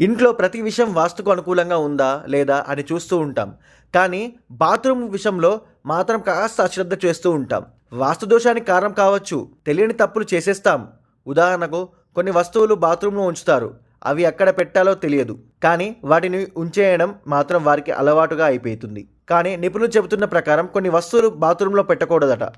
ఇంట్లో ప్రతి విషయం వాస్తుకు అనుకూలంగా ఉందా లేదా అని చూస్తూ ఉంటాం. కానీ బాత్రూమ్ విషయంలో మాత్రం కాస్త అశ్రద్ధ చేస్తూ ఉంటాం. వాస్తు దోషానికి కారణం కావచ్చు. తెలియని తప్పులు చేసేస్తాం. ఉదాహరణకు కొన్ని వస్తువులు బాత్రూంలో ఉంచుతారు. అవి ఎక్కడ పెట్టాలో తెలియదు. కానీ వాటిని ఉంచేయడం మాత్రం వారికి అలవాటుగా అయిపోతుంది. కానీ నిపుణులు చెబుతున్న ప్రకారం కొన్ని వస్తువులు బాత్రూంలో పెట్టకూడదట.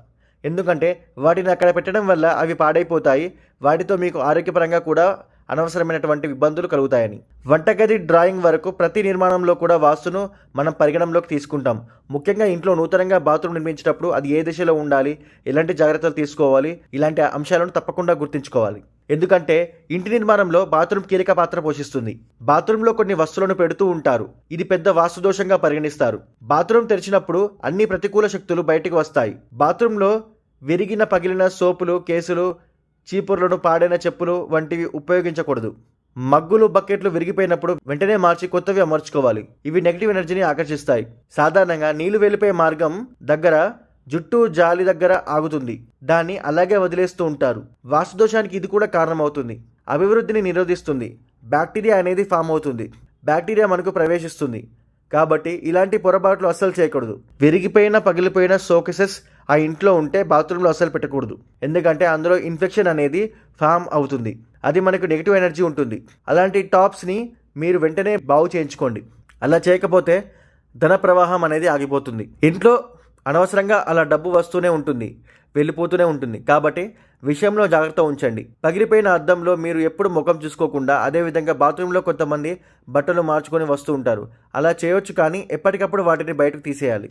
ఎందుకంటే వాటిని అక్కడ పెట్టడం వల్ల అవి పాడైపోతాయి. వాటితో మీకు ఆరోగ్యపరంగా కూడా అనవసరమైనటువంటి ఇబ్బందులు కలుగుతాయని. వంటగది డ్రాయింగ్ వరకు ప్రతి నిర్మాణంలో కూడా వాస్తును మనం పరిగణంలోకి తీసుకుంటాం. ముఖ్యంగా ఇంట్లో నూతనంగా బాత్రూమ్ నిర్మించేటప్పుడు అది ఏ దిశలో ఉండాలి ఎలాంటి జాగ్రత్తలు తీసుకోవాలి ఇలాంటి అంశాలను తప్పకుండా గుర్తుంచుకోవాలి. ఎందుకంటే ఇంటి నిర్మాణంలో బాత్రూమ్ కీలక పాత్ర పోషిస్తుంది. బాత్రూంలో కొన్ని వస్తువులను పెడుతూ ఉంటారు. ఇది పెద్ద వాస్తు దోషంగా పరిగణిస్తారు. బాత్రూమ్ తెరిచినప్పుడు అన్ని ప్రతికూల శక్తులు బయటకు వస్తాయి. బాత్రూంలో విరిగిన పగిలిన సోపులు కేసులు చీపుర్లను పాడైన చెప్పులు వంటివి ఉపయోగించకూడదు. మగ్గులు బకెట్లు విరిగిపోయినప్పుడు వెంటనే మార్చి కొత్తవి అమర్చుకోవాలి. ఇవి నెగిటివ్ ఎనర్జీని ఆకర్షిస్తాయి. సాధారణంగా నీళ్ళు వెళ్ళిపోయే మార్గం దగ్గర జుట్టు జాలి దగ్గర ఆగుతుంది. దాన్ని అలాగే వదిలేస్తూ ఉంటారు. వాస్తుదోషానికి ఇది కూడా కారణమవుతుంది. అభివృద్ధిని నిరోధిస్తుంది. బ్యాక్టీరియా అనేది ఫామ్ అవుతుంది. బ్యాక్టీరియా మనకు ప్రవేశిస్తుంది. కాబట్టి ఇలాంటి పొరపాట్లు అస్సలు చేయకూడదు. విరిగిపోయిన పగిలిపోయిన సోకెసెస్ ఆ ఇంట్లో ఉంటే బాత్రూంలో అస్సలు పెట్టకూడదు. ఎందుకంటే అందులో ఇన్ఫెక్షన్ అనేది ఫామ్ అవుతుంది. అది మనకు నెగిటివ్ ఎనర్జీ ఉంటుంది. అలాంటి టాప్స్ని మీరు వెంటనే బాగు చేయించుకోండి. అలా చేయకపోతే ధన ప్రవాహం అనేది ఆగిపోతుంది. ఇంట్లో అనవసరంగా అలా డబ్బు వస్తూనే ఉంటుంది. వెళ్ళిపోతూనే ఉంటుంది. కాబట్టి విషయంలో జాగ్రత్త ఉంచండి. పగిలిపోయిన అద్దంలో మీరు ఎప్పుడు ముఖం చూసుకోకుండా అదేవిధంగా బాత్రూంలో కొంతమంది బట్టలు మార్చుకొని వస్తూ ఉంటారు. అలా చేయొచ్చు కానీ ఎప్పటికప్పుడు వాటిని బయటకు తీసేయాలి.